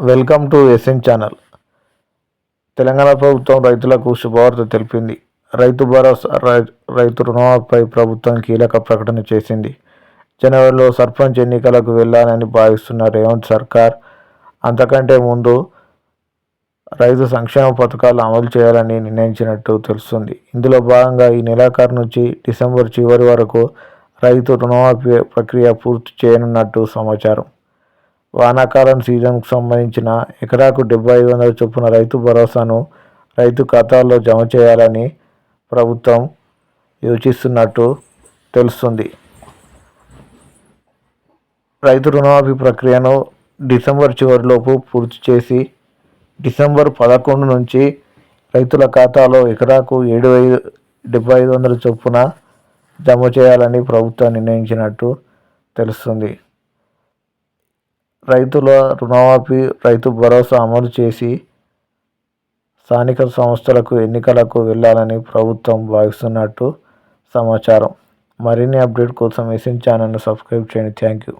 Welcome to SN channel. Telangana ప్రభుత్వం రైతులకు శుభవార్త తెలిపింది. రైతు భరోసా రై- రైతు రుణమాఫీపై ప్రభుత్వం కీలక ప్రకటన చేసింది. జనవరిలో సర్పంచ్ ఎన్నికలకు వెళ్ళాలని భావిస్తున్న రేవంత్ సర్కార్ అంతకంటే ముందు రైతు సంక్షేమ పథకాలు అమలు చేయాలని నిర్ణయించినట్టు తెలుస్తుంది. ఇందులో భాగంగా ఈ నెలాఖరు నుంచి డిసెంబర్ చివరి వరకు రైతు రుణమాఫీ ప్రక్రియ పూర్తి చేయనున్నట్టు సమాచారం. వానాకాలం సీజన్కు సంబంధించిన ఎకరాకు డెబ్బై ఐదు వందల చొప్పున రైతు భరోసాను రైతు ఖాతాల్లో జమ చేయాలని ప్రభుత్వం యోచిస్తున్నట్టు తెలుస్తుంది. రైతు రుణమాఫీ ప్రక్రియను డిసెంబర్ చివరిలోపు పూర్తి చేసి డిసెంబర్ పదకొండు నుంచి రైతుల ఖాతాలో ఎకరాకు ఏడు ఐదు డెబ్బై ఐదు వందల చొప్పున జమ చేయాలని ప్రభుత్వం నిర్ణయించినట్టు తెలుస్తుంది. రైతుల రుణమాఫీ రైతు భరోసా అమలు చేసి స్థానిక సంస్థలకు ఎన్నికలకు వెళ్ళాలని ప్రభుత్వం భావిస్తున్నట్టు సమాచారం. మరిన్ని అప్డేట్ కోసం ఎస్ఎన్ ఛానల్ను సబ్స్క్రైబ్ చేయండి. Thank you.